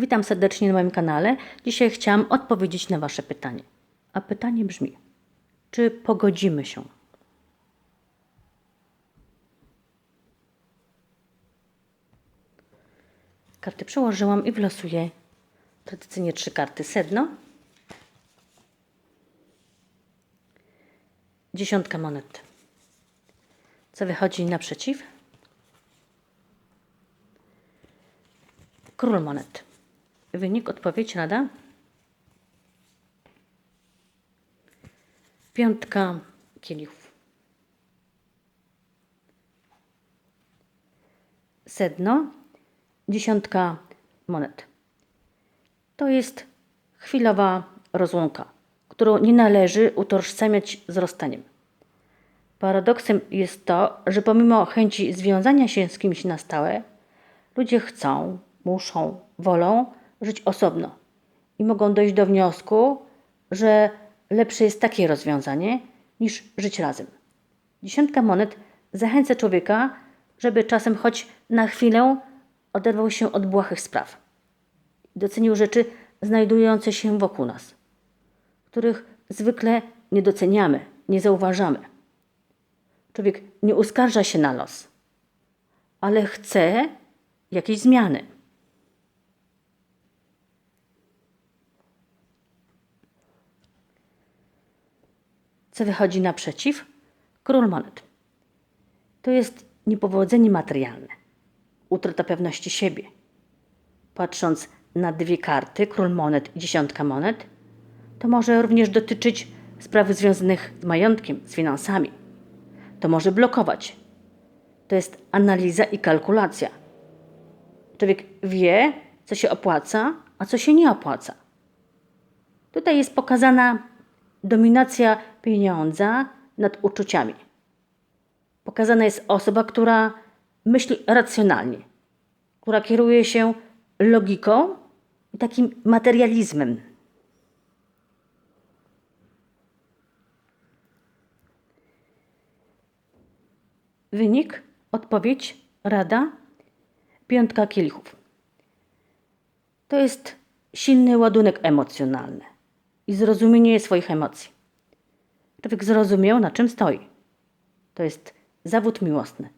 Witam serdecznie na moim kanale. Dzisiaj chciałam odpowiedzieć na Wasze pytanie. A pytanie brzmi: czy pogodzimy się? Karty przełożyłam i wylosuję tradycyjnie trzy karty sedno. Dziesiątka monet. Co wychodzi naprzeciw? Król monet. Wynik, odpowiedź, rada. Piątka kielichów. Sedno. Dziesiątka monet. To jest chwilowa rozłąka, którą nie należy utożsamiać z rozstaniem. Paradoksem jest to, że pomimo chęci związania się z kimś na stałe, ludzie chcą, muszą, wolą żyć osobno i mogą dojść do wniosku, że lepsze jest takie rozwiązanie niż żyć razem. Dziesiątka monet zachęca człowieka, żeby czasem choć na chwilę oderwał się od błahych spraw. Docenił rzeczy znajdujące się wokół nas, których zwykle nie doceniamy, nie zauważamy. Człowiek nie uskarża się na los, ale chce jakiejś zmiany. Co wychodzi naprzeciw? Król monet. To jest niepowodzenie materialne, utrata pewności siebie. Patrząc na dwie karty, król monet i dziesiątka monet, to może również dotyczyć spraw związanych z majątkiem, z finansami. To może blokować. To jest analiza i kalkulacja. Człowiek wie, co się opłaca, a co się nie opłaca. Tutaj jest pokazana dominacja pieniądza nad uczuciami. Pokazana jest osoba, która myśli racjonalnie, która kieruje się logiką i takim materializmem. Wynik, odpowiedź, rada, piątka kielichów. To jest silny ładunek emocjonalny i zrozumienie swoich emocji. Człowiek zrozumiał, na czym stoi. To jest zawód miłosny,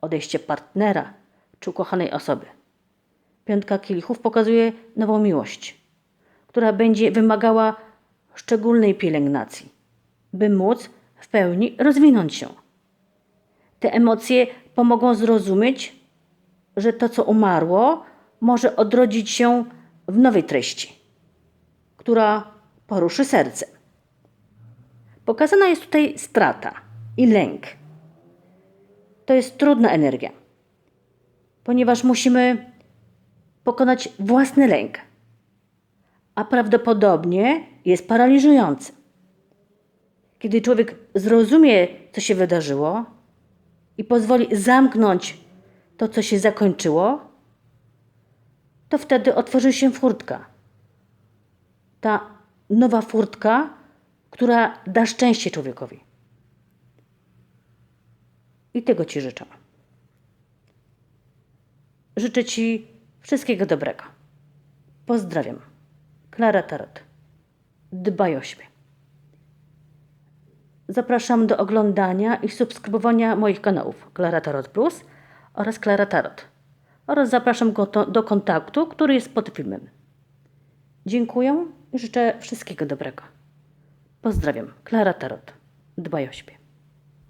odejście partnera czy ukochanej osoby. Piątka kielichów pokazuje nową miłość, która będzie wymagała szczególnej pielęgnacji, by móc w pełni rozwinąć się. Te emocje pomogą zrozumieć, że to, co umarło, może odrodzić się w nowej treści, która poruszy serce. Pokazana jest tutaj strata i lęk. To jest trudna energia, ponieważ musimy pokonać własny lęk, a prawdopodobnie jest paraliżujący. Kiedy człowiek zrozumie, co się wydarzyło i pozwoli zamknąć to, co się zakończyło, to wtedy otworzy się furtka. Ta nowa furtka, która da szczęście człowiekowi. I tego Ci życzę. Życzę Ci wszystkiego dobrego. Pozdrawiam. Klara Tarot. Dbaj o siebie. Zapraszam do oglądania i subskrybowania moich kanałów Klara Tarot Plus oraz Klara Tarot. Oraz zapraszam do kontaktu, który jest pod filmem. Dziękuję i życzę wszystkiego dobrego. Pozdrawiam. Klara Tarot. Dbaj o siebie.